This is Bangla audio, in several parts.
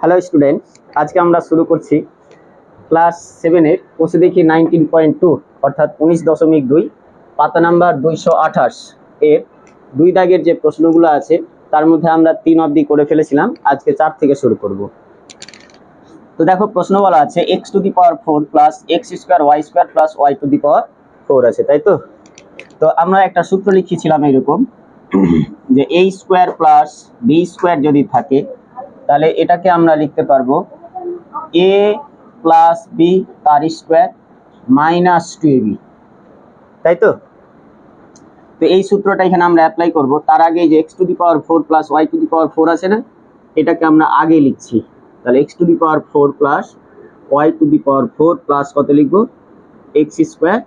হ্যালো স্টুডেন্ট আজকে আমরা শুরু করছি ক্লাস সেভেনের বসে দেখি নাইনটিন পয়েন্ট টু অর্থাৎ উনিশ দশমিক দুই, পাতা নাম্বার দুইশো আঠাশ এর দুই দাগের যে প্রশ্নগুলো আছে, তার মধ্যে আমরা তিন অবধি করে ফেলেছিলাম। আজকে চার থেকে শুরু করব। তো দেখো, প্রশ্ন বলা আছে X to the power four plus X square Y square plus Y to the power four আছে, তাই তো? তো আমরা একটা সূত্র লিখেছিলাম এরকম যে A square plus B square যদি থাকে তাহলে এটাকে আমরা লিখতে পারব এ প্লাস বি তার square minus two A B তাই তো? তো এই সূত্রটা এখানে আমরা অ্যাপ্লাই করব। তার আগে যে X to the power four plus Y to the power four আছে না? এটাকে আমরা আগে লিখছি। তাহলে X to the power four plus Y to the power four plus কত লিখব? এক্স স্কোয়ার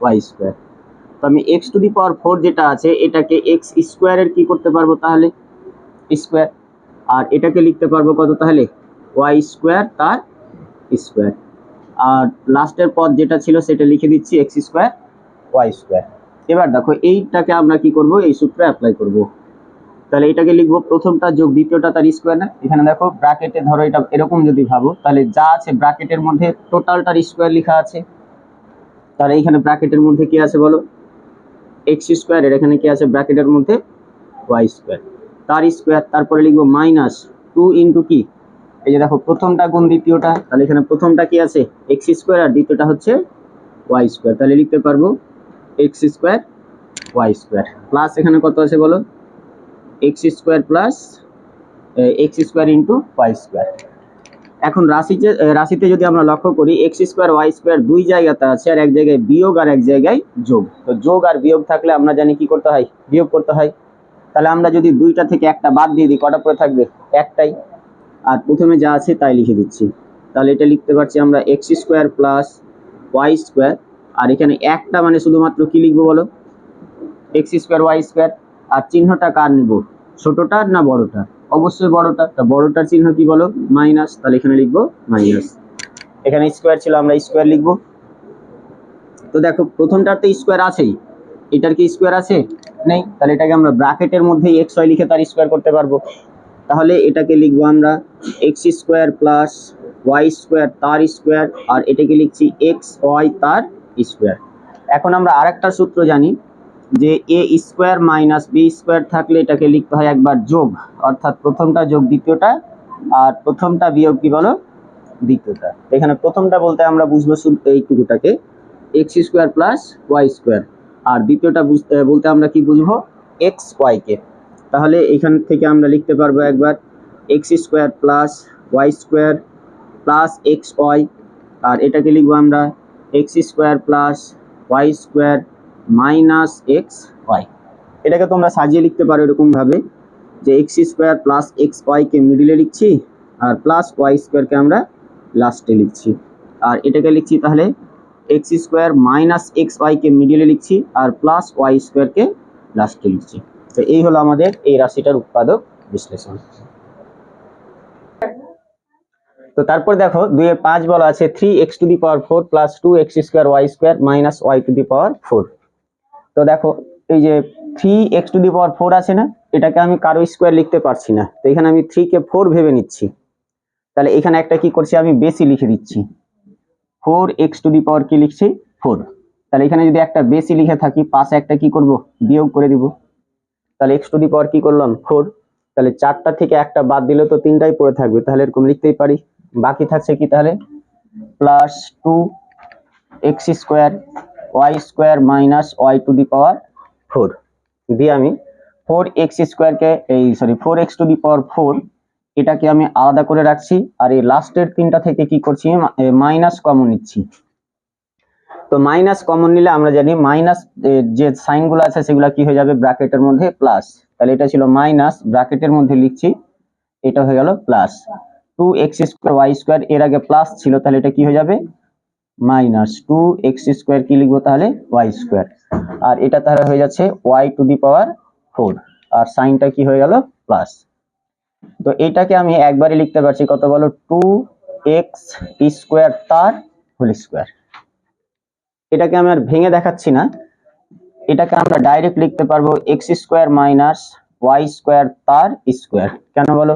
ওয়াই স্কোয়ার তো আমি X to the power four যেটা আছে, এটাকে এক্স স্কোয়ারের কি করতে পারব তাহলে? স্কোয়ার আর এটাকে লিখতে পারব কত তাহলে? ওয়াই স্কোয়ার তার স্কোয়ার আর লাস্টের পদ যেটা ছিল সেটা লিখে দিচ্ছি এক্স স্কোয়ার ওয়াই স্কোয়ার এবার দেখো, এইটাকে আমরা কি করব? এই সূত্রে অ্যাপ্লাই করব। তাহলে এটাকে লিখব প্রথমটা যোগ, দ্বিতীয়টা তার স্কোয়ার না। এখানে দেখো ব্র্যাকেটে ধরো এটা এরকম যদি ভাবো, তাহলে যা আছে ব্র্যাকেটের মধ্যে টোটালটার স্কোয়ার লেখা আছে। তাহলে এইখানে ব্র্যাকেটের মধ্যে কি আছে বলো? এক্স স্কোয়ার এর এখানে কি আছে? ব্র্যাকেটের মধ্যে ওয়াই স্কোয়ার তার স্কোয়ার তারপরে লিখব মাইনাস টু ইন্টু কি? এই যে দেখো, প্রথমটা গুণ দ্বিতীয়টা, তাহলে এখানে প্রথমটা কি আছে? এক্স স্কোয়ার আর দ্বিতীয়টা হচ্ছে ওয়াই স্কোয়ার তাহলে লিখতে পারব X square Y square plus এখানে কত আছে বলো? X square plus X square into Y square এখন রাশিতে রাশিতে যদি আমরা লক্ষ্য করি এক্স স্কোয়ার ওয়াই স্কোয়ার দুই জায়গাতে আছে আর এক জায়গায় বিয়োগ আর এক জায়গায় যোগ। তো যোগ আর বিয়োগ থাকলে আমরা জানি কি করতে হয়? বিয়োগ করতে হয়। তাহলে আমরা যদি দুইটা থেকে একটা বাদ দিয়ে দিই, কটা পরে থাকবে? একটাই। আর প্রথমে যা আছে তাই লিখে দিচ্ছি। তাহলে এটা লিখতে পারছি আমরা X square plus Y square আর এখানে একটা মানে শুধুমাত্র কি লিখব বলো? এক্স স্কোয়ার ওয়াই স্কোয়ার আর চিহ্নটা কার নেব? ছোটটার না বড়টার? অবশ্যই বড়টা তা বড়টার চিহ্ন কি বলো? মাইনাস তাহলে এখানে লিখব মাইনাস এখানে স্কোয়ার ছিল, আমরা স্কোয়ার লিখব। তো দেখো, প্রথমটার তো স্কোয়ার আছেই। এটার কি স্কোয়ার আছে? নেই, তাহলে এটাকে আমরা ব্র্যাকেটের মধ্যেই এক্স ওয়াই লিখে তার স্কোয়ার করতে পারব। তাহলে এটাকে লিখব আমরা X square plus Y square তার স্কোয়ার আর এটাকে লিখছি এক্স ওয়াই তার স্কোয়ার এখন আমরা আরেকটা সূত্র জানি যে A square minus B square থাকলে এটাকে লিখতে হয় একবার যোগ, অর্থাৎ প্রথমটা যোগ দ্বিতীয়টা, আর প্রথমটা বিয়োগ কি বলো? দ্বিতীয়টা। এখানে প্রথমটা বলতে আমরা বুঝব এইটুকুটাকে। X square plus y square আর দ্বিতীয়টা বুঝতে বলতে আমরা কি বুঝব? এক্স ওয়াইকে তাহলে এখান থেকে আমরা লিখতে পারব একবার x square plus y square plus x y আর এটাকে লিখব আমরা x square plus y square minus x y এটাকে তোমরা সাজিয়ে লিখতে পারো এরকমভাবে যে এক্স স্কোয়ার প্লাস এক্স ওয়াইকে মিডিলে লিখছি আর প্লাস ওয়াই স্কোয়ারকে আমরা লাস্টে লিখছি। আর এটাকে লিখছি তাহলে এক্স স্কোয়ার মাইনাস এক্স ওয়াইকে মিডিলে লিখছি আর প্লাস ওয়াই স্কোয়ারকে লাস্টে লিখছি। তো এই হলো আমাদের এই রাশিটার উৎপাদক বিশ্লেষণ। তো তারপর দেখো দুই পাঁচ বলা আছে three x to the power four plus two x square y square minus y to the power four তো দেখো, এই যে three x to the power four আছে না, এটাকে আমি কারও স্কোয়ার লিখতে পারছি না। তো এখানে আমি থ্রি কে ফোর ভেবে নিচ্ছি। তাহলে এখানে একটা কি করছি? আমি বেশি লিখে দিচ্ছি। Four x to the power কি লিখছি? ফোর তাহলে এখানে যদি একটা বেশি লিখে থাকি, পাশে একটা কি করব? বিয়োগ করে দিব। তাহলে এক্স টু দি পাওয়ার কি করলাম? ফোর তাহলে চারটা থেকে একটা বাদ দিলে তো তিনটাই পড়ে থাকবে। তাহলে এরকম লিখতেই পারি। বাকি থাকছে কি তাহলে? Plus two x square y square minus y to the power four দিয়ে আমি ফোর এক্স স্কোয়ারকে এই sorry four x to the power four এটাকে আমি আলাদা করে রাখছি আর এই লাস্টের তিনটা থেকে কি করছি মাইনাস কমন নিচ্ছি। তো মাইনাস কমন নিলে আমরা জানি মাইনাস যে সাইনগুলো আছে সেগুলো কি হয়ে যাবে? ব্র্যাকেটের মধ্যে প্লাস তাহলে এটা ছিল মাইনাস ব্র্যাকেটের মধ্যে লিখছি, এটা হয়ে গেল plus two x square y square এর আগে প্লাস ছিল, তাহলে এটা কি হয়ে যাবে? মাইনাস টু এক্স স্কোয়ার কি লিখব তাহলে? ওয়াই স্কোয়ার আর এটা তাহলে হয়ে যাচ্ছে y to the power four আর সাইনটা কি হয়ে গেল? প্লাস তো এটাকে আমি একবারে লিখতে পারছি, কত বলো? টু এক্স স্কোয়ার তার হোল স্কোয়ার এটাকে আমি আর ভেঙে দেখাচ্ছি না। এটাকে আমরা ডাইরেক্ট লিখতে পারব x square minus y square তার স্কোয়ার কেন বলো?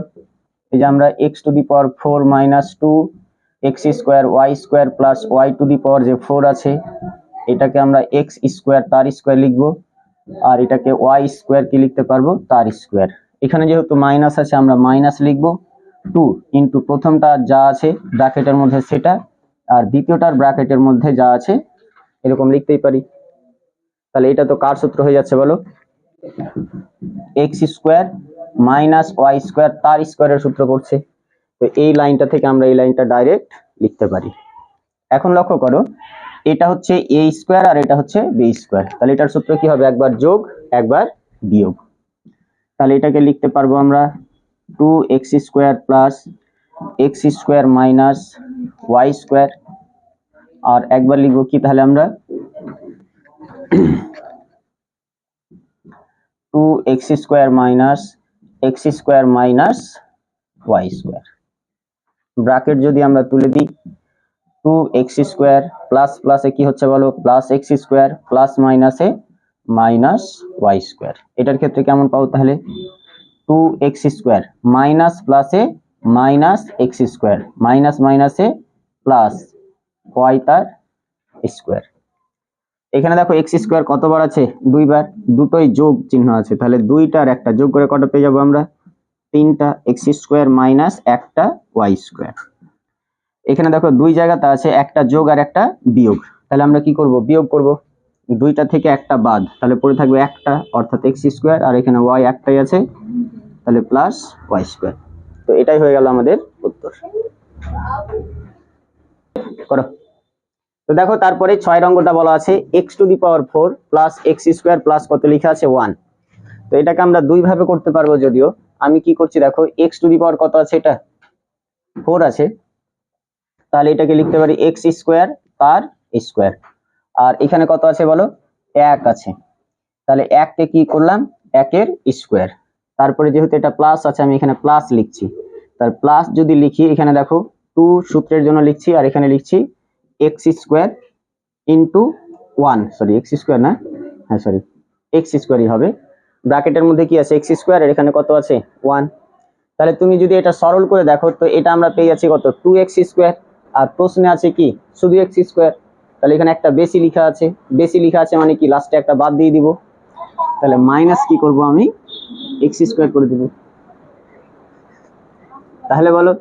এই যে আমরা x to the power four minus two x square y square plus y to the power যে ফোর আছে, এটাকে আমরা এক্স স্কোয়ার তার স্কোয়ার লিখব। আর এটাকে ওয়াই স্কোয়ার কি লিখতে পারব? তার স্কোয়ার এখানে যেহেতু মাইনাস আছে, আমরা মাইনাস লিখব। টু ইন্টু প্রথমটা যা আছে, ব্র্যাকেটের মধ্যে সেটা, আর দ্বিতীয়টার ব্র্যাকেটের মধ্যে যা আছে, এরকম লিখতেই পারি। তাহলে এটা তো কার সূত্র হয়ে যাচ্ছে বলো? X square minus y square তার স্কোয়ারের সূত্র করছে। তো এই লাইনটা থেকে আমরা এই লাইনটা ডাইরেক্ট লিখতে পারি। এখন লক্ষ্য করো, এটা হচ্ছে এ স্কোয়ার আর এটা হচ্ছে বি স্কোয়ার তাহলে এটার সূত্র কি হবে? একবার যোগ, একবার বিয়োগ। তাহলে এটাকে লিখতে পারব আমরা two x square plus x square minus y square আর একবার লিখব কি তাহলে আমরা? Two x square minus x square minus y square bracket যদি আমরা তুলে দিই টু এক্স স্কোয়ার প্লাস প্লাসে কি হচ্ছে বলো? প্লাস এক্স স্কোয়ার প্লাস মাইনাসে মাইনাস ওয়াই স্কোয়ার। এটার ক্ষেত্রে কেমন পাবো তাহলে? Two x square. মাইনাস প্লাসে মাইনাস এক্স স্কোয়ার। মাইনাস মাইনাসে প্লাস ওয়াই তার স্কোয়ার। এখানে দেখো এক্স স্কোয়ার কতবার আছে? দুইবার। দুটোই যোগ চিহ্ন আছে। তাহলে দুইটার একটা যোগ করে কটা পেয়ে যাব আমরা? তিনটা। এক্স স্কোয়ার মাইনাস একটা ওয়াই স্কোয়ার। এখানে দেখো দুই জায়গাতে আছে একটা যোগ আর একটা বিয়োগ। তাহলে আমরা কি করব? বিয়োগ করব। দুইটা থেকে একটা বাদ। তাহলে পড়ে থাকবে একটা, অর্থাৎ এক্স স্কোয়ার আর এখানে ওয়াই একটাই আছে। তাহলে প্লাস ওয়াই স্কোয়ার তো এটাই হয়ে গেল আমাদের উত্তর। করো। তো দেখো, তারপরে ছয় অঙ্কটা বলা আছে x to the power four plus x square plus কত লেখা আছে? ওয়ান তো এটাকে আমরা দুই ভাবে করতে পারব যদিও। আমি কি করছি, দেখো এক্স টু দি পাওয়ার কত আছে? এটা ফোর আছে। তাহলে এটাকে লিখতে পারি এক্স স্কোয়ার তার স্কোয়ার আর এখানে কত আছে বলো? এক আছে। তাহলে এককে কি করলাম? একের স্কোয়ার তারপরে যেহেতু এটা প্লাস আছে, আমি এখানে প্লাস লিখছি। তার প্লাস যদি লিখি, এখানে দেখো টু সূত্রের জন্য লিখছি, আর এখানে লিখছি x square into one sorry x square না? হ্যাঁ সরি এক্স স্কোয়ারই হবে। ব্র্যাকেটের মধ্যে কি আছে? এক্স স্কোয়ার আর এখানে কত আছে? ওয়ান তাহলে তুমি যদি এটা সরল করে দেখো, তো এটা আমরা পেয়ে যাচ্ছি কত? টু এক্স স্কোয়ার আর প্রশ্নে আছে কি? শুধু এক্স স্কোয়ার তাহলে এখানে একটা বেশি লেখা আছে। বেশি লেখা আছে মানে কি লাস্টে একটা বাদ দিয়ে দিব। তাহলে মাইনাস কি করব আমি? এক্স স্কোয়ার করে দিব। তাহলে বলো,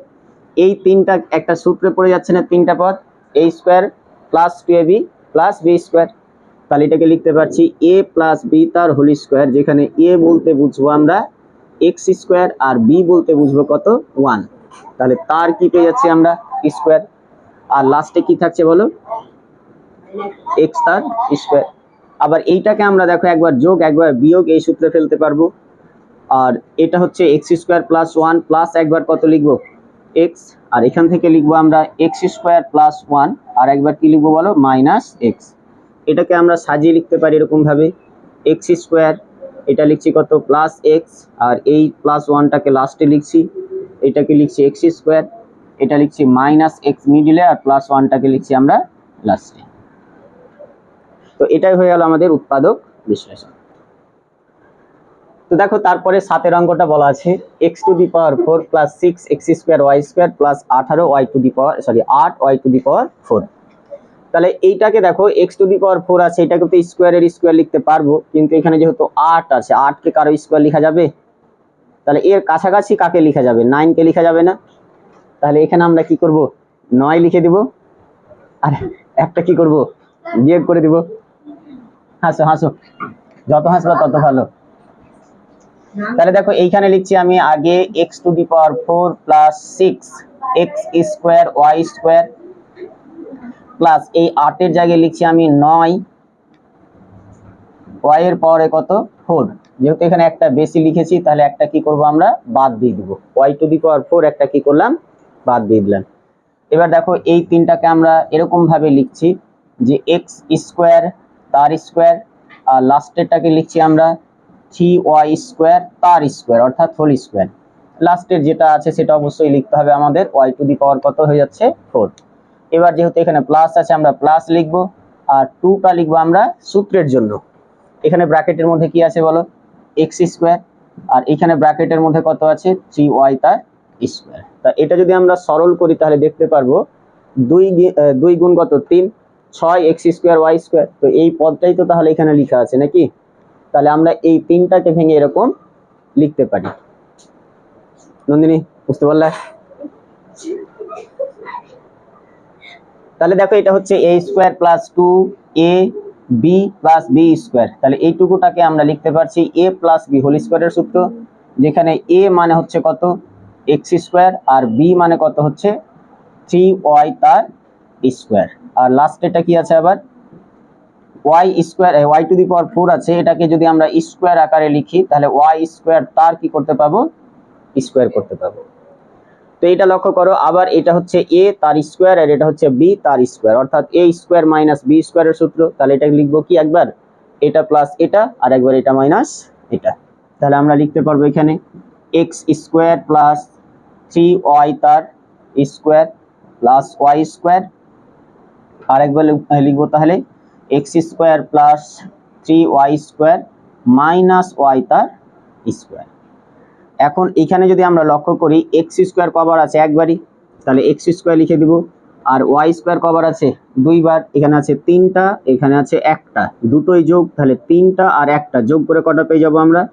এই তিনটা একটা সূত্রে পড়ে যাচ্ছে না তিনটা পদ? A square plus two a b plus b square তাহলে এটাকে লিখতে পারছি এ প্লাস বি তার হোল স্কোয়ার যেখানে এ বলতে বুঝব আমরা এক্স স্কোয়ার আর বি বলতে বুঝব কত? ওয়ান তাহলে তার কি পেয়ে যাচ্ছি আমরা? স্কোয়ার আর লাস্টে কি থাকছে বলো? এক্স তার স্কোয়ার আবার এইটাকে আমরা দেখো একবার যোগ, একবার বিয়োগ, এই সূত্রে ফেলতে পারব। আর এটা হচ্ছে x square plus one plus একবার কত লিখব? এক্স আর এখান থেকে লিখব আমরা এক্স স্কোয়ার প্লাস ওয়ান আর একবার কি লিখব বলো? মাইনাস এক্স এটাকে আমরা সাজিয়ে লিখতে পারি এরকম ভাবে এক্স স্কোয়ার এটা লিখছি কত? প্লাস এক্স আর এই প্লাস ওয়ানটাকে লাস্টে লিখছি। এটাকে লিখছি এক্স স্কোয়ার এটা লিখছি মাইনাস এক্স মিডিলে আর প্লাস ওয়ানটাকে লিখছি আমরা লাস্টে তো এটাই হয়ে গেল আমাদের উৎপাদক বিশ্লেষণ। তো দেখো তারপরে সাতের অঙ্কটা বলা আছে x to the power four plus six x square y square plus আঠারো y to the power sorry আট y to the power four তাহলে এইটাকে দেখো x to the power four আছে, এটাকে তো স্কোয়ারের স্কোয়ার লিখতে পারব, কিন্তু এখানে যেহেতু আট আছে আটকে কারও স্কোয়ার লেখা যাবে? তাহলে এর কাছাকাছি কাকে লেখা যাবে? নাইনকে লেখা যাবে না। তাহলে এখানে আমরা কি করব? নয় লিখে দিব। আর একটা কি করব? বিয়োগ করে দিব। হাসো হাসো। যত হাসবা তত ভালো। তাহলে দেখো, এইখানে লিখছি আমি আগে x to the power four plus six x square y square plus এই আটের জায়গায় লিখছি আমি নয় ওয়াই এর পাওয়ারে কত? ফোর যেহেতু এখানে একটা বেশি লিখেছি, তাহলে একটা কি করব আমরা? বাদ দিয়ে দিব। Y to the power four একটা কি করলাম? বাদ দিয়ে দিলাম। এবার দেখো, এই তিনটাকে আমরা এরকম ভাবে লিখছি যে এক্স স্কোয়ার তার স্কোয়ার, আর লাস্টেরটাকে লিখছি আমরা থ্রি ওয়াই স্কোয়ার তার স্কোয়ার অর্থাৎ হোল স্কোয়ার লাস্টের যেটা আছে সেটা অবশ্যই লিখতে হবে আমাদের ওয়াই টু দি পাওয়ার কত হয়ে যাচ্ছে? ফোর এবার যেহেতু এখানে প্লাস আছে, আমরা প্লাস লিখব, আর টুটা লিখব আমরা সূত্রের জন্য। এখানে ব্র্যাকেটের মধ্যে কি আছে বলো? এক্স স্কোয়ার আর এখানে ব্র্যাকেটের মধ্যে কত আছে? থ্রি ওয়াই তার স্কোয়ার তা এটা যদি আমরা সরল করি, তাহলে দেখতে পারব, দুই দুই গুণ কত? তিন। ছয় এক্স স্কোয়ার ওয়াই স্কোয়ার, তো এই পদটাই তো তাহলে এখানে লেখা আছে নাকি? তাহলে আমরা এই তিনটাকে ভেঙে এরকম লিখতে পারি। নন্দিনী, বুঝতে পারলে? তাহলে দেখো এটা হচ্ছে a square plus two a b plus b square তাহলে এইটুকুটাকে আমরা লিখতে পারছি এ প্লাস বি হোল স্কোয়ারের সূত্র, যেখানে এ মানে হচ্ছে কত? এক্স স্কোয়ার আর বি মানে কত হচ্ছে? থ্রি ওয়াই তার স্কোয়ার। আর লাস্ট এটা কি আছে আবার? Y square y to the power four আছে, এটাকে যদি আমরা স্কোয়ার আকারে লিখি, তাহলে ওয়াই স্কোয়ার তার কি করতে পাবো? স্কোয়ার করতে পাবো। তো এটা লক্ষ্য করো, আবার এটা হচ্ছে এ তার স্কোয়ার আর এটা হচ্ছে বি তার স্কোয়ার অর্থাৎ এ স্কোয়ার মাইনাস বি স্কোয়ারের সূত্র, তাহলে এটা লিখব কি একবার? এটা প্লাস এটা, আর একবার এটা মাইনাস এটা। তাহলে আমরা লিখতে পারব এখানে x square plus three y তার স্কোয়ার প্লাস ওয়াই স্কোয়ার আরেকবার লিখ- লিখব তাহলে x square plus three y square minus y তার স্কোয়ার এখন এখানে যদি আমরা লক্ষ্য করি এক্স স্কোয়ার কভার আছে একবারই, তাহলে এক্স স্কোয়ার লিখে দিব। আর ওয়াই স্কোয়ার কভার আছে দুইবার, এখানে আছে তিনটা, এখানে আছে একটা। দুটোই যোগ, তাহলে তিনটা আর একটা। যোগ করে কটা পেয়ে যাব আমরা?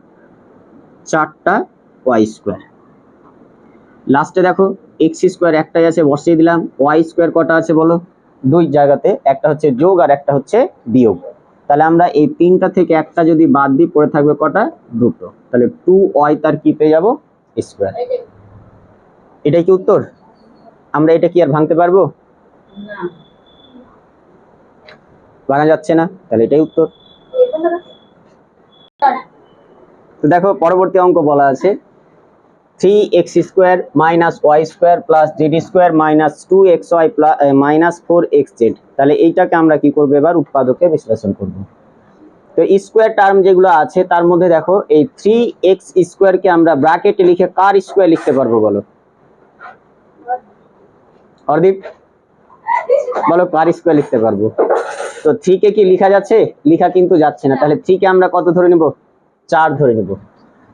চারটা ওয়াই স্কোয়ার লাস্টে দেখো এক্স স্কোয়ার একটাই আছে, বসিয়ে দিলাম। ওয়াই স্কোয়ার কটা আছে বলো? দুই জায়গাতে একটা হচ্ছে যোগ আর একটা হচ্ছে বিয়োগ। তাহলে আমরা এই তিনটা থেকে একটা যদি বাদ দিই পড়ে থাকবে কটা? দুটো। তাহলে টু ওয়াই তার কি পেয়ে যাব? স্কোয়ার এটাই কি উত্তর? আমরা এটা কি আর ভাঙতে পারব? ভাঙা যাচ্ছে না। তাহলে এটাই উত্তর। তো দেখো পরবর্তী অঙ্ক বলা আছে। Three x square minus y square plus z square minus two x y plus minus four x z তাহলে এইটাকে আমরা কি করব এবার? উৎপাদকে বিশ্লেষণ করব। তো স্কোয়ার টার্ম যেগুলো আছে, তার মধ্যে দেখো, এই থ্রি এক্স স্কোয়ারকে আমরা ব্র্যাকেটে লিখে কার স্কোয়ার লিখতে পারব বলো? অর্দীপ বলো কার স্কোয়ার লিখতে পারব? তো থ্রি কে লেখা যাচ্ছে? লেখা কিন্তু যাচ্ছে না। তাহলে থ্রি কে আমরা কত ধরে নিব? চার ধরে নিব।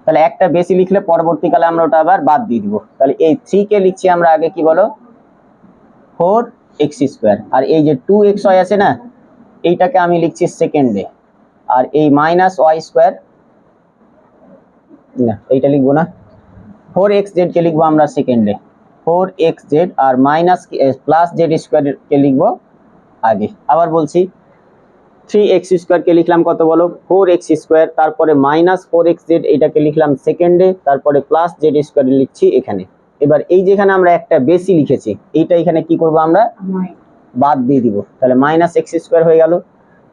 তাহলে একটা বেশি লিখলে পরবর্তীকালে আমরা ওটা আবার বাদ দিয়ে দিব। তাহলে এই থ্রি কে লিখছি আমরা আগে কি বলো? ফোর এক্স স্কোয়ার আর এই যে টু এক্স ওয়াই আছে না, এইটাকে আমি লিখছি সেকেন্ডে আর এই মাইনাস ওয়াই স্কোয়ার না, এইটা লিখব না। ফোর এক্স জেডকে লিখব আমরা সেকেন্ডে ফোর এক্স জেড আর মাইনাস প্লাস জেড স্কোয়ারকে লিখব আগে। আবার বলছি থ্রি এক্স স্কোয়ারকে লিখলাম কত বলো? ফোর এক্স স্কোয়ার তারপরে মাইনাস ফোর এক্স জেড এটাকে লিখলাম সেকেন্ডে তারপরে প্লাস জেড স্কোয়ার লিখছি এখানে। এবার এই যেখানে আমরা একটা বেশি লিখেছি, এইটা এখানে কি করব আমরা? বাদ দিয়ে দিব। তাহলে মাইনাস এক্স স্কোয়ার হয়ে গেল।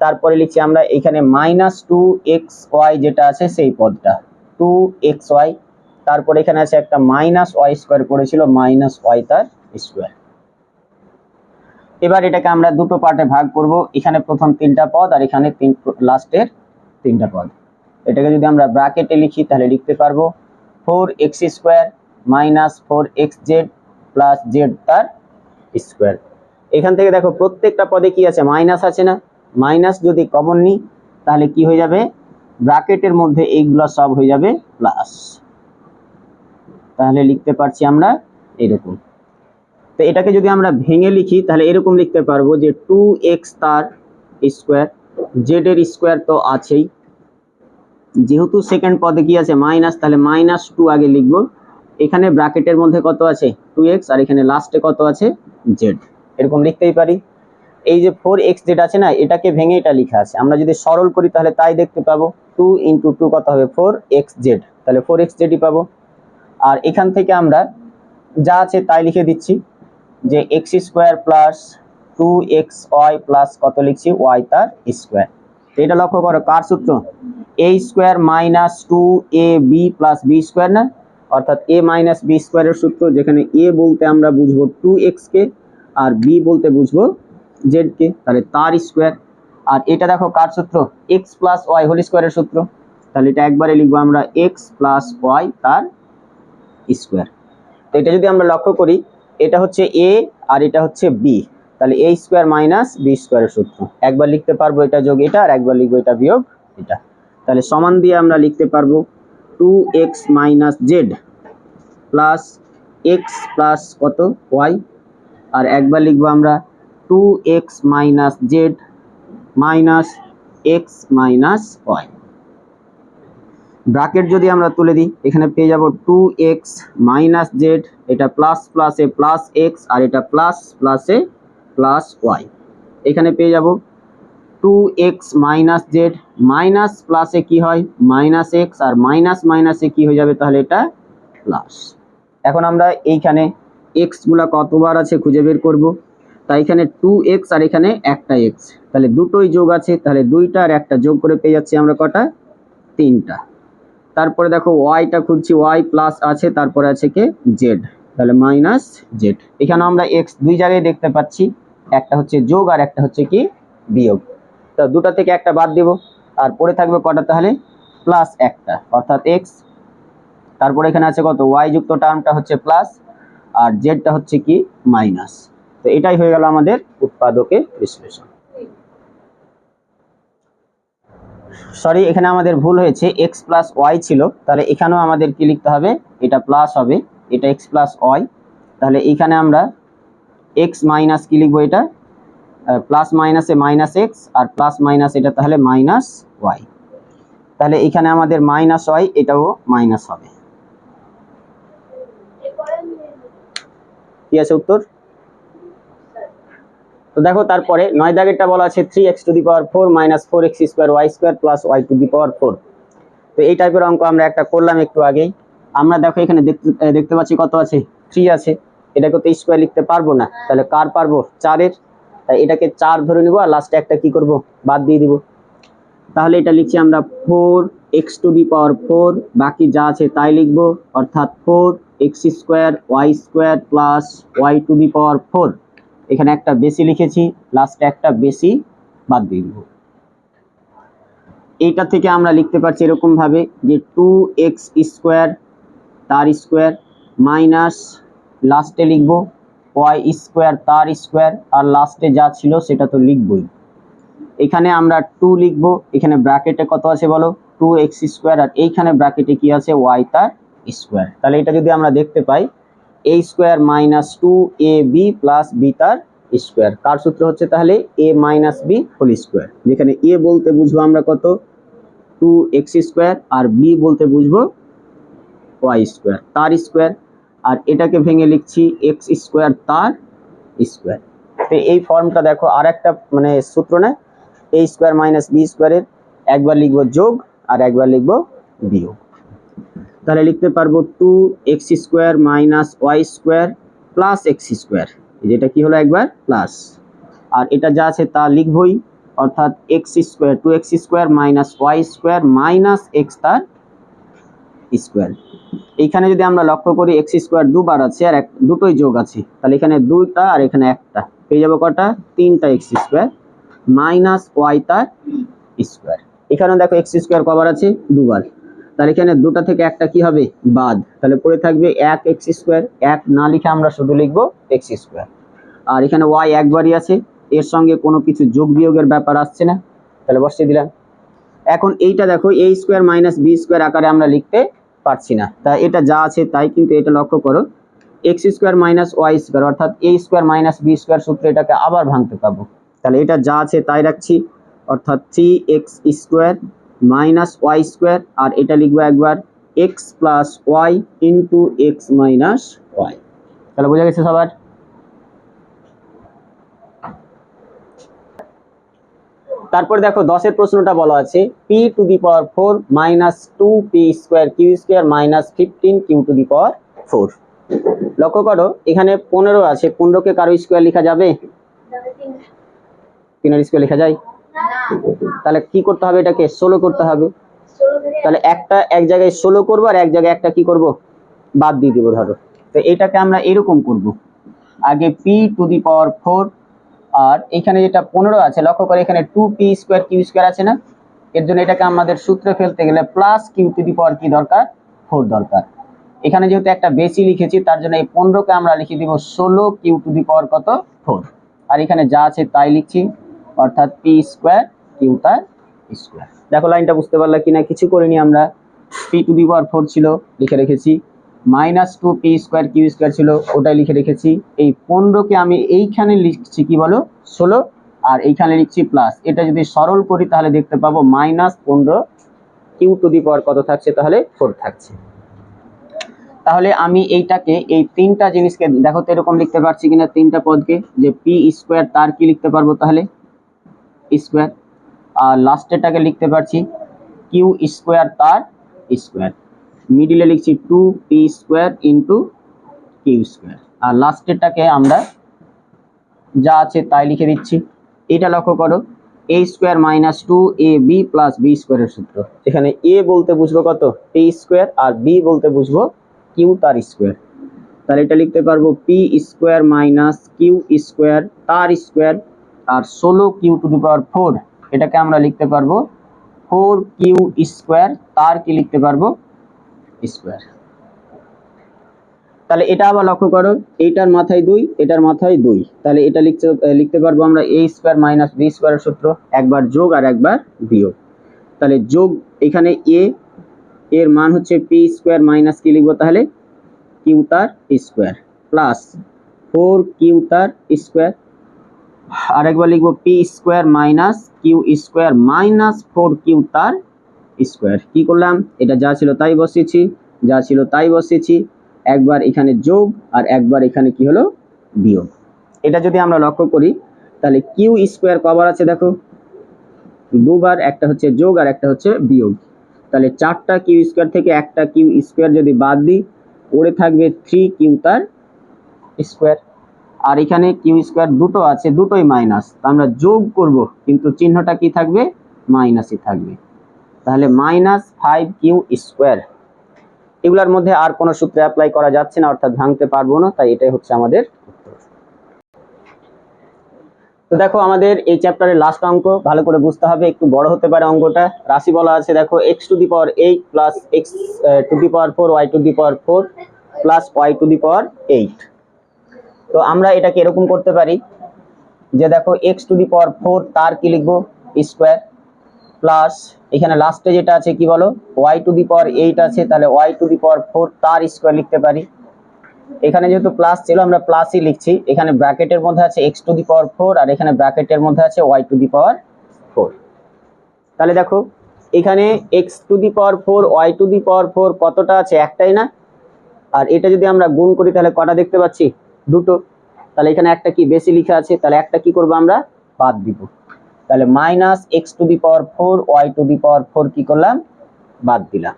তারপরে লিখছি আমরা এখানে মাইনাস টু এক্স ওয়াই যেটা আছে সেই পদটা। টু এক্স ওয়াই তারপরে এখানে আছে একটা মাইনাস ওয়াই স্কোয়ার করেছিল মাইনাস ওয়াই তার স্কোয়ার এবার এটাকে আমরা দুটো পার্টে ভাগ করব। এখানে প্রথম তিনটা পদ আর এখানে তিন লাস্টের তিনটা পদ। এটাকে যদি আমরা ব্র্যাকেটে লিখি, তাহলে লিখতে পারব four x square minus four x z plus z তার স্কোয়ার। এখান থেকে দেখো প্রত্যেকটা পদে কি আছে? মাইনাস আছে না? মাইনাস যদি কমন নিই, তাহলে কি হয়ে যাবে? ব্র্যাকেটের মধ্যে এইগুলো সব হয়ে যাবে প্লাস। তাহলে লিখতে পারছি আমরা এরকম। তো এটাকে যদি আমরা ভেঙে লিখি, তাহলে এরকম লিখতে পারব যে টু এক্স তার স্কোয়ার জেড এর স্কোয়ার তো আছেই। যেহেতু সেকেন্ড পদে কি আছে? মাইনাস তাহলে মাইনাস টু আগে লিখব। এখানে ব্র্যাকেটের মধ্যে কত আছে? টু এক্স আর এখানে লাস্টে কত আছে? জেড এরকম লিখতেই পারি। এই যে ফোর এক্স জেড আছে না, এটাকে ভেঙে এটা লেখা আছে। আমরা যদি সরল করি, তাহলে তাই দেখতে পাবো। টু ইন্টু টু কত হবে? ফোর এক্স জেড তাহলে ফোর এক্স জেডই পাবো। আর এখান থেকে আমরা যা আছে তাই লিখে দিচ্ছি। যে x square plus two x y plus কত লিখছি? ওয়াই তার স্কোয়ার এটা লক্ষ্য করো, কার সূত্র? A square minus two a b plus b square না? অর্থাৎ এ মাইনাস বি স্কোয়ারের সূত্র, যেখানে এ বলতে আমরা বুঝব টু এক্সকে আর বি বলতে বুঝব জেডকে তাহলে তার স্কোয়ার আর এটা দেখো কার সূত্র? এক্স প্লাস ওয়াই হোল স্কোয়ারের সূত্র। তাহলে এটা একবারে লিখব আমরা এক্স প্লাস ওয়াই তার স্কোয়ার তো এটা যদি আমরা লক্ষ্য করি এটা হচ্ছে এ আর এটা হচ্ছে বি তাহলে এ স্কোয়ার মাইনাস বি স্কোয়ারের সূত্র। একবার লিখতে পারব এটা যোগ এটা আর একবার লিখব এটা বিয়োগ এটা। তাহলে সমান দিয়ে আমরা লিখতে পারব two x minus z plus x plus কত? ওয়াই আর একবার লিখব আমরা two x minus z minus x minus y bracket যদি আমরা তুলে দিই, এখানে পেয়ে যাব টু এক্স মাইনাস জেড এটা প্লাস প্লাসে প্লাস এক্স আর এটা প্লাস প্লাসে প্লাস ওয়াই এখানে পেয়ে যাব two x minus z minus প্লাসে কি হয়? মাইনাস এক্স আর মাইনাস মাইনাসে কি হয়ে যাবে? তাহলে এটা প্লাস এখন আমরা এইখানে এক্সগুলো কতবার আছে খুঁজে বের করব। তাই এখানে টু এক্স আর এখানে একটা এক্স তাহলে দুটোই যোগ আছে, তাহলে দুইটা আর একটা যোগ করে পেয়ে যাচ্ছি আমরা কটা? তিনটা। তারপরে দেখো ওয়াইটা খুঁজছি ওয়াই প্লাস আছে, তারপরে আছে কে? জেড তাহলে মাইনাস জেড এখানে আমরা এক্স দুই জায়গায় দেখতে পাচ্ছি, একটা হচ্ছে যোগ আর একটা হচ্ছে কি? বিয়োগ। তো দুটা থেকে একটা বাদ দিব, আর পরে থাকবে কটা তাহলে? প্লাস একটা। অর্থাৎ এক্স তারপরে এখানে আছে কত? ওয়াই যুক্ত টার্মটা হচ্ছে প্লাস আর জেডটা হচ্ছে কি? মাইনাস তো এটাই হয়ে গেল আমাদের উৎপাদকের বিশ্লেষণ। সরি এখানে আমাদের ভুল হয়েছে এক্স প্লাস ওয়াই ছিল, তাহলে এখানেও আমাদের কি লিখতে হবে, এটা প্লাস হবে, এটা এক্স প্লাস ওয়াই তাহলে এখানে আমরা এক্স মাইনাস কি লিখব এটা? প্লাস মাইনাসে মাইনাস এক্স আর প্লাস মাইনাস এটা তাহলে মাইনাস ওয়াই তাহলে এখানে আমাদের মাইনাস ওয়াই এটাও মাইনাস হবে। কি আছে উত্তর? তো দেখো তারপরে নয় দাগেরটা বলা আছে three x to the power four minus four x square y square plus y to the power four তো এই টাইপের অঙ্ক আমরা একটা করলাম একটু আগেই। আমরা দেখো এখানে দেখতে পাচ্ছি কত আছে? থ্রি আছে। এটাকে তো স্কোয়ার লিখতে পারব না। তাহলে কার পারব? চারের। তাই এটাকে চার ধরে নিবো আর লাস্টে একটা কি করব? বাদ দিয়ে দিব। তাহলে এটা লিখছি আমরা four x to the power four বাকি যা আছে তাই লিখব। অর্থাৎ four x square y square plus y to the power four এখানে একটা বেশি লিখেছি লাস্টে একটা বেশি বাদ দিয়ে দিব। এইটা থেকে আমরা লিখতে পারছি এরকম ভাবে যে টু এক্স স্কোয়ার তার স্কোয়ার মাইনাস লাস্টে লিখব ওয়াই স্কোয়ার তার স্কোয়ার আর লাস্টে যা ছিল সেটা তো লিখবই। এখানে আমরা টু লিখব, এখানে ব্র্যাকেটে কত আছে বলো? টু এক্স স্কোয়ার আর এইখানে ব্র্যাকেটে কি আছে? ওয়াই তার স্কোয়ার তাহলে এটা যদি আমরা দেখতে পাই a square minus two a b plus b তার স্কোয়ার। কার সূত্র হচ্ছে তাহলে a minus b whole square. যেখানে এ বলতে বুঝব আমরা কত? টু এক্স স্কোয়ার আর বি বলতে বুঝব ওয়াই স্কোয়ার, তার স্কোয়ার। আর এটাকে ভেঙে লিখছি এক্স স্কোয়ার তার স্কোয়ার। তো এই ফর্মটা দেখো আর একটা মানে সূত্র নেয় এ স্কোয়ার মাইনাস বি স্কোয়ারের একবার লিখব যোগ আর একবার লিখব বিয়োগ। তাহলে লিখতে পারব two x square minus y square plus x square. যেটা কি হলো একবার? প্লাস আর এটা যা আছে তা লিখবই, অর্থাৎ x square two x square minus y square minus x তার স্কোয়ার এইখানে যদি আমরা লক্ষ্য করি এক্স স্কোয়ার দুবার আছে আর এক, দুটোই যোগ আছে, তাহলে এখানে দুইটা আর এখানে একটা। পেয়ে যাব কটা? তিনটা এক্স স্কোয়ার মাইনাস ওয়াই তার স্কোয়ার এখানে দেখো এক্স স্কোয়ার কবার আছে? দুবার। তাহলে এখানে দুটা থেকে একটা কি হবে? বাদ। তাহলে পড়ে থাকবে এক এক্স স্কোয়ার। এক না লিখে আমরা শুধু লিখব এক্স স্কোয়ার। আর এখানে ওয়াই একবারই আছে। এর সঙ্গে কোনো কিছু যোগ বিয়োগের ব্যাপার আসছে না। তাহলে বসিয়ে দিলাম। এখন এইটা দেখো a square minus b square আকারে আমরা লিখতে পারছি না। তা এটা যা আছে তাই কিন্তু এটা লক্ষ্য করো। X square minus y square, অর্থাৎ a square minus b square সূত্রে এটাকে আবার ভাঙতে পাবো। তাহলে এটা যা আছে তাই রাখছি। অর্থাৎ three x square minus y square আর এটা লিখব একবার x plus y into x minus y তাহলে বোঝা গেছে সবার? তারপর দেখো দশের প্রশ্নটা বলা আছে p to the power four minus two p square q square minus fifteen q to the power four লক্ষ্য করো এখানে পনেরো আছে পনেরোকে কারও স্কোয়ার লেখা যাবে? তিনের স্কোয়ার লেখা যায়। তাহলে কি করতে হবে? এটাকে ষোলো করতে হবে। তাহলে একটা, এক জায়গায় ষোলো করব আর এক জায়গায় একটা কি করব? বাদ দিয়ে দিব, ধরো। তো এটাকে আমরা এরকম করব। আগে p to the power four আর এখানে যেটা পনেরো আছে, লক্ষ্য করে এখানে two p square q square আছে না? এর জন্য এটাকে আমাদের সূত্রে ফেলতে গেলে plus q to the power কি দরকার? ফোর দরকার। এখানে যেহেতু একটা বেশি লিখেছি, তার জন্য এই পনেরোকে আমরা লিখে দিব ষোলো কিউ টু দি পাওয়ার কত? ফোর আর এখানে যা আছে তাই লিখছি। অর্থাৎ পি স্কোয়ার কিউ তার স্কোয়ার দেখো লাইনটা বুঝতে পারলে কিনা কিছু করিনি আমরা। P to the power four ছিল, লিখে রেখেছি। Minus two p square q square ছিল, ওটাই লিখে রেখেছি। এই পনেরোকে আমি এইখানে লিখছি কি বলো? ষোলো। আর এইখানে লিখছি প্লাস এটা যদি সরল করি, তাহলে দেখতে পাবো মাইনাস পনেরো কিউ টু দি পাওয়ার কত থাকছে? তাহলে ফোর থাকছে। তাহলে আমি এইটাকে, এই তিনটা জিনিসকে, দেখো তো এরকম লিখতে পারছি কিনা তিনটা পদকে, যে পি স্কোয়ার তার কি লিখতে পারব তাহলে? স্কোয়ার। আর লাস্টেরটাকে লিখতে পারছি কিউ স্কোয়ার তার স্কোয়ার মিডিলে লিখছি two p square into q square আর লাস্টেরটাকে আমরা যা আছে তাই লিখে দিচ্ছি। এটা লক্ষ্য করো a square minus two a b plus b স্কোয়ারের সূত্র। এখানে এ বলতে বুঝব কত? পি স্কোয়ার আর বি বলতে বুঝব কিউ তার স্কোয়ার তাহলে এটা লিখতে পারব p square minus q square তার স্কোয়ার আর ষোলো q to the power four এটাকে আমরা লিখতে পারব ফোর কিউ স্কোয়ার তার কি লিখতে পারব? স্কোয়ার তাহলে এটা আবার লক্ষ্য করো, এইটার মাথায় দুই, এটার মাথায় দুই। তাহলে এটা লিখতে লিখতে পারব আমরা এ স্কোয়ার মাইনাস বি স্কোয়ারের সূত্র, একবার যোগ আর একবার বিয়োগ। তাহলে যোগ, এখানে এ এর মান হচ্ছে পি স্কোয়ার মাইনাস কি লিখব তাহলে? কিউ তার স্কোয়ার প্লাস ফোর কিউ তার স্কোয়ার আরেকবার লিখব P square minus Q square minus four Q তার স্কোয়ার কি করলাম? এটা যা ছিল তাই বসিয়েছি, যা ছিল তাই বসিয়েছি। একবার এখানে যোগ আর একবার এখানে কি হলো? বিয়োগ। এটা যদি আমরা লক্ষ্য করি, তাহলে কিউ স্কোয়ার কবার আছে দেখো? দুবার, একটা হচ্ছে যোগ আর একটা হচ্ছে বিয়োগ। তাহলে চারটা কিউ স্কোয়ার থেকে একটা কিউ স্কোয়ার যদি বাদ দিই, পড়ে থাকবে থ্রি কিউ তার স্কোয়ার আর এখানে কিউ স্কোয়ার দুটো আছে, দুটোই মাইনাস আমরা যোগ করব, কিন্তু চিহ্নটা কি থাকবে? মাইনাসই থাকবে। তাহলে মাইনাস ফাইভ কিউ স্কোয়ার এগুলোর মধ্যে আর কোনো সূত্রে অ্যাপ্লাই করা যাচ্ছে না, অর্থাৎ ভাঙতে পারব না, তাই এটাই হচ্ছে আমাদের তো দেখো, আমাদের এই চ্যাপ্টারের লাস্ট অঙ্ক, ভালো করে বুঝতে হবে, একটু বড় হতে পারে অঙ্কটা। রাশি বলা আছে, দেখো X to the power eight plus X to the power four Y to the power four plus Y to the power eight তো আমরা এটাকে এরকম করতে পারি যে দেখো X to the power four তার কি লিখব? স্কোয়ার প্লাস এখানে লাস্টে যেটা আছে কি বলো? Y to the power eight আছে, তাহলে Y to the power four তার স্কোয়ার লিখতে পারি। এখানে যেহেতু প্লাস ছিল, আমরা প্লাসই লিখছি। এখানে ব্র্যাকেটের মধ্যে আছে X to the power four আর এখানে ব্র্যাকেটের মধ্যে আছে Y to the power four তাহলে দেখো, এখানে X to the power four Y to the power four কতটা আছে? একটাই না? আর এটা যদি আমরা গুণ করি, তাহলে কটা দেখতে পাচ্ছি? দুটো। তাহলে এখানে একটা কি বেশি লেখা আছে? তাহলে একটা কি করব আমরা? বাদ দিব। তাহলে minus X to the power four Y to the power four কি করলাম? বাদ দিলাম।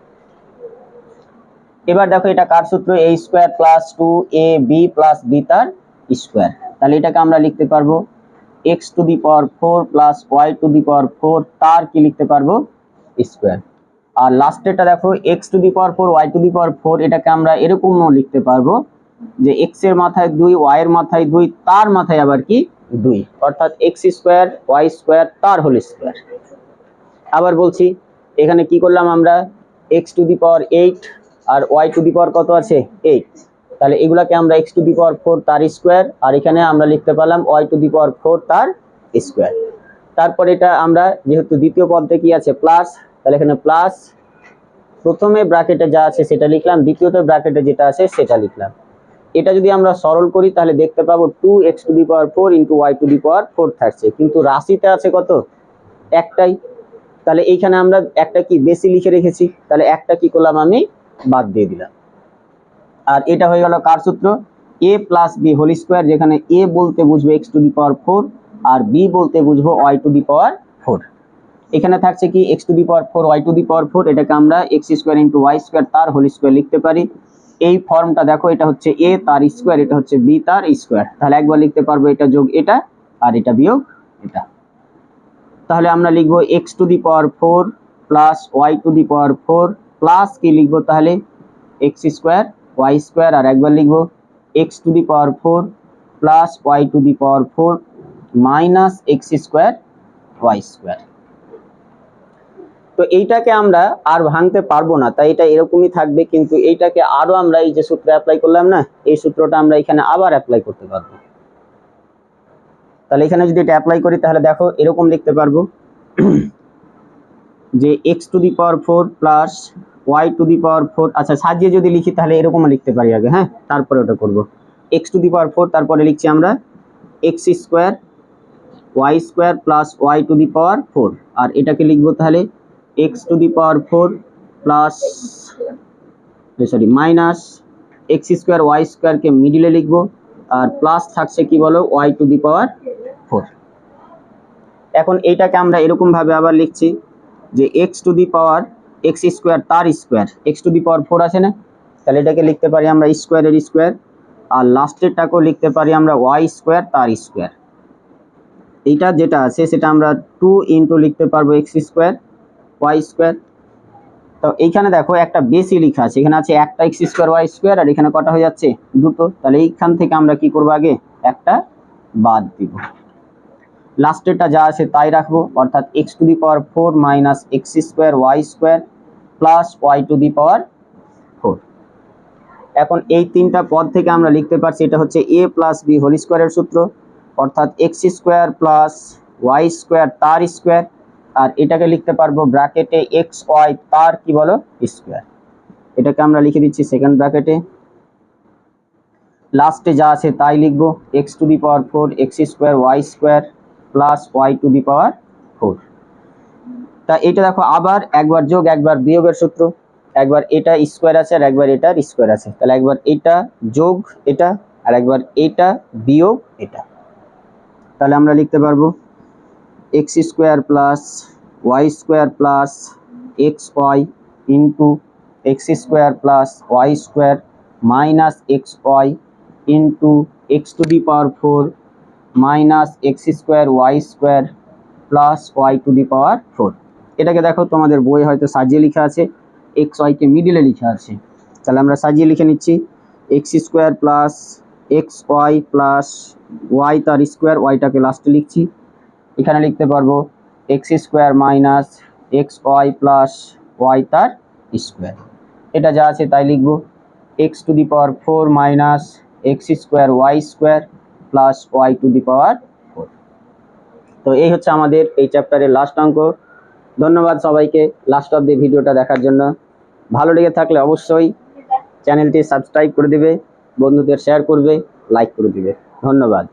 এবার দেখো এটা কার সূত্র? A square plus two A B plus B তার স্কোয়ার তাহলে এটাকে আমরা লিখতে পারব X to the power four plus Y to the power four তার কি লিখতে পারব? স্কোয়ার আর লাস্টেরটা দেখো X to the power four Y to the power four এটাকে আমরা এরকমও লিখতে পারব। যে এক্সের মাথায় দুই ওয়াই এর মাথায় দুই, তার মাথায় আবার কি? দুই। অর্থাৎ এক্স স্কোয়ার ওয়াই স্কোয়ার তার হোল স্কোয়ার আবার বলছি, এখানে কি করলাম আমরা? X to the power eight R Y to the power কত আছে? এইট তাহলে এগুলাকে আমরা X to the power four তার স্কোয়ার আর এখানে আমরা লিখতে পারলাম Y to the power four তার স্কোয়ার তারপর এটা আমরা, যেহেতু দ্বিতীয় পদে কি আছে? প্লাস তাহলে এখানে প্লাস প্রথমে ব্র্যাকেটে যা আছে সেটা লিখলাম, দ্বিতীয়তে ব্র্যাকেটে যেটা আছে সেটা লিখলাম। এটা যদি আমরা সরল করি, তাহলে দেখতে পাবো two X to the power four into Y to the power four থাকছে। কিন্তু রাশিতে আছে কত? একটাই। তাহলে এইখানে আমরা একটা কি বেশি লিখে রেখেছি? তাহলে একটা কি করলাম আমি? বাদ দিয়ে দিলাম। আর এটা হয়ে গেল কার সূত্র? A plus B whole square যেখানে এ বলতে বুঝব X to the power four R B বলতে বুঝব Y to the power four এখানে থাকছে কি? X to the power four Y to the power four এটাকে আমরা X square into Y square তার হোল স্কোয়ার লিখতে পারি। এই ফর্মটা দেখো, এটা হচ্ছে এ তার স্কোয়ার এটা হচ্ছে বি তার স্কোয়ার তাহলে একবার লিখতে পারব এটা যোগ এটা আর এটা বিয়োগ এটা। তাহলে আমরা লিখব X to the power four plus Y to the power four plus কি লিখব তাহলে? এক্স স্কোয়ার ওয়াই স্কোয়ার আর একবার লিখব X to the power four plus Y to the power four minus X square Y square তো এইটাকে আমরা আর ভাঙতে পারব না, তাই এটা এরকমই থাকবে, কিন্তু এইটাকে আরও আমরা এই যে সূত্রে অ্যাপ্লাই করলাম না, এই সূত্রটা আমরা এখানে আবার অ্যাপ্লাই করতে পারব। তাহলে এখানে যদি এটা অ্যাপ্লাই করি, তাহলে দেখো এরকম লিখতে পারব যে X to the power four plus Y to the power four আচ্ছা সাজিয়ে যদি লিখি, তাহলে এরকমও লিখতে পারি আগে হ্যাঁ? তারপরে ওটা করব। X to the power four তারপরে লিখছি আমরা X square Y square plus Y to the power four আর এটাকে লিখব তাহলে X to the power four plus sorry minus X square Y স্কোয়ারকে মিডিলে লিখব, আর প্লাস থাকছে কি বলো Y to the power four এখন এইটাকে আমরা এরকমভাবে আবার লিখছি যে X to the power X square তার square X to the power four আছে না? তাহলে এটাকে লিখতে পারি আমরা স্কোয়ারের স্কোয়ার আর লাস্টেরটাকেও লিখতে পারি আমরা ওয়াই স্কোয়ার তার স্কোয়ার এইটা যেটা আছে সেটা আমরা টু ইন্টু লিখতে পারব এক্স স্কোয়ার ওয়াই স্কোয়ার তো এইখানে দেখো একটা বেশি লেখা আছে। এখানে আছে একটা এক্স স্কোয়ার ওয়াই স্কোয়ার আর এখানে কটা হয়ে যাচ্ছে? দুটো। তাহলে এইখান থেকে আমরা কি করব আগে? একটা বাদ দিব। লাস্টেরটা যা আছে তাই রাখব। অর্থাৎ X to the power four minus X square Y square plus Y to the power four এখন এই তিনটা পদ থেকে আমরা লিখতে পারছি এটা হচ্ছে এ প্লাস বি হোল স্কোয়ারের সূত্র। অর্থাৎ X square plus Y square তার স্কোয়ার আর এটাকে লিখতে পারব ব্র্যাকেটে এক্স ওয়াই তার কি বলো? স্কোয়ার। এটাকে আমরা লিখে দিচ্ছি সেকেন্ড ব্র্যাকেটে। লাস্টে যা আছে তাই লিখব X to the power four X square Y square plus Y to the power four তা এটা দেখো, আবার একবার যোগ, একবার বিয়োগের সূত্র। একবার এটা স্কোয়ার আছে আর একবার এটার স্কোয়ার আছে। তাহলে একবার এটা যোগ এটা, আর একবার এটা বিয়োগ এটা। তাহলে আমরা লিখতে পারব X square plus Y square plus X Y into X square plus Y square minus X Y into X to the power four minus X square Y square plus Y to the power four. এটাকে দেখো, তোমাদের বই হয়তো সাজিয়ে লেখা আছে, এক্স ওয়াইকে মিডিলে লেখা আছে। তাহলে আমরা সাজিয়ে লিখে নিচ্ছি, X square plus X Y plus Y তার স্কোয়ার, ওয়াইটাকে লাস্টে লিখছি। এখানে লিখতে পারব X square minus X Y plus Y তার স্কোয়ার এটা যা আছে তাই লিখব। X to the power four minus X square Y square plus Y to the power four তো এই হচ্ছে আমাদের এই চ্যাপ্টারের লাস্ট অঙ্ক। ধন্যবাদ সবাইকে লাস্ট অফ দি ভিডিওটা দেখার জন্য। ভালো লেগে থাকলে অবশ্যই চ্যানেলটি সাবস্ক্রাইব করে দেবে, বন্ধুদের শেয়ার করবে লাইক করে দিবে। ধন্যবাদ।